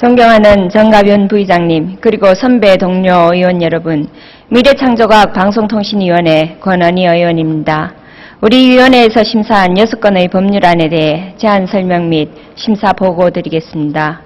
존경하는 정가변 부의장님, 그리고 선배 동료 의원 여러분, 미래창조과학 방송통신위원회 권은희 의원입니다. 우리 위원회에서 심사한 6건의 법률안에 대해 제안 설명 및 심사 보고 드리겠습니다.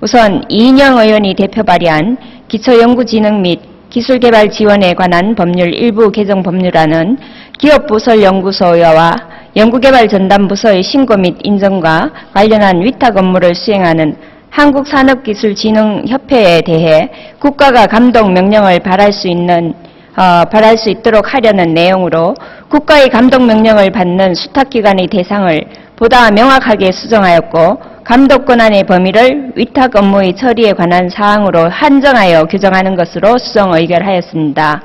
우선 이인영 의원이 대표 발의한 기초연구진흥 및 기술개발 지원에 관한 법률 일부 개정 법률안은 기업부설연구소와 연구개발전담부서의 신고 및 인정과 관련한 위탁 업무를 수행하는 한국산업기술진흥협회에 대해 국가가 감독 명령을 발할 수 있는 어, 발할 수 있도록 하려는 내용으로 국가의 감독 명령을 받는 수탁기관의 대상을 보다 명확하게 수정하였고 감독 권한의 범위를 위탁 업무의 처리에 관한 사항으로 한정하여 규정하는 것으로 수정 의결하였습니다.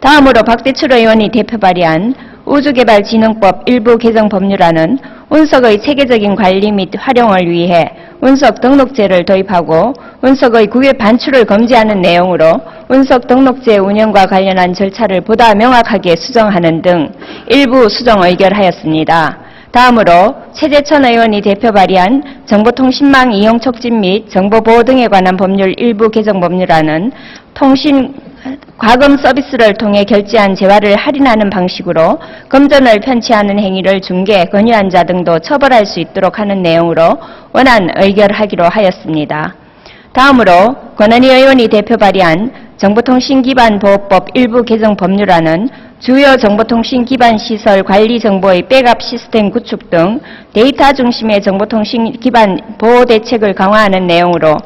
다음으로 박대출 의원이 대표 발의한 우주개발진흥법 일부 개정 법률안은 운석의 체계적인 관리 및 활용을 위해 운석 등록제를 도입하고 운석의 국외 반출을 금지하는 내용으로 운석 등록제 운영과 관련한 절차를 보다 명확하게 수정하는 등 일부 수정 의결하였습니다. 다음으로 최재천 의원이 대표 발의한 정보통신망 이용 촉진 및 정보보호 등에 관한 법률 일부 개정 법률안은 통신 과금 서비스를 통해 결제한 재화를 할인하는 방식으로 금전을 편취하는 행위를 중개, 권유한 자 등도 처벌할 수 있도록 하는 내용으로 원안 의결하기로 하였습니다. 다음으로 권은희 의원이 대표 발의한 정보통신기반보호법 일부 개정 법률안은 주요 정보통신 기반 시설 관리 정보의 백업 시스템 구축 등 데이터 중심의 정보통신 기반 보호 대책을 강화하는 내용으로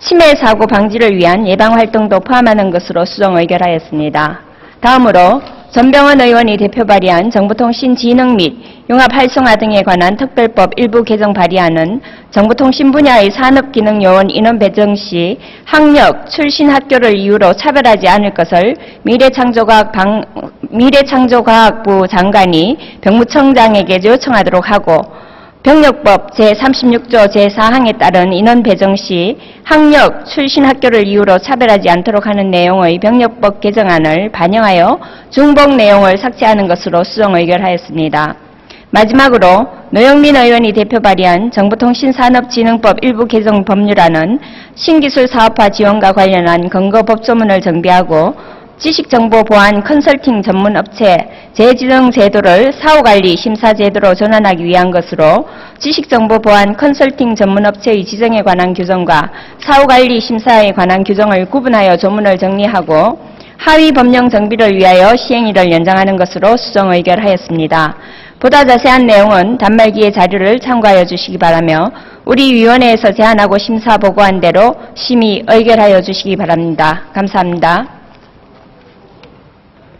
치매 사고 방지를 위한 예방 활동도 포함하는 것으로 수정 의결하였습니다. 다음으로 전병헌 의원이 대표 발의한 정보통신 진흥 및 융합 활성화 등에 관한 특별법 일부 개정 발의안은 정보통신 분야의 산업기능요원 인원 배정 시 학력, 출신 학교를 이유로 차별하지 않을 것을 미래창조과학 방, 미래창조과학부 장관이 병무청장에게 요청하도록 하고 병력법 제36조 제4항에 따른 인원 배정 시 학력, 출신 학교를 이유로 차별하지 않도록 하는 내용의 병력법 개정안을 반영하여 중복 내용을 삭제하는 것으로 수정 의결하였습니다. 마지막으로 노영민 의원이 대표 발의한 정보통신산업진흥법 일부 개정 법률안은 신기술 사업화 지원과 관련한 근거 법조문을 정비하고 지식정보 보안 컨설팅 전문 업체 재지정 제도를 사후관리 심사 제도로 전환하기 위한 것으로 지식정보 보안 컨설팅 전문 업체의 지정에 관한 규정과 사후관리 심사에 관한 규정을 구분하여 조문을 정리하고 하위 법령 정비를 위하여 시행일을 연장하는 것으로 수정 의결하였습니다. 보다 자세한 내용은 단말기의 자료를 참고하여 주시기 바라며 우리 위원회에서 제안하고 심사 보고한 대로 심의 의결하여 주시기 바랍니다. 감사합니다.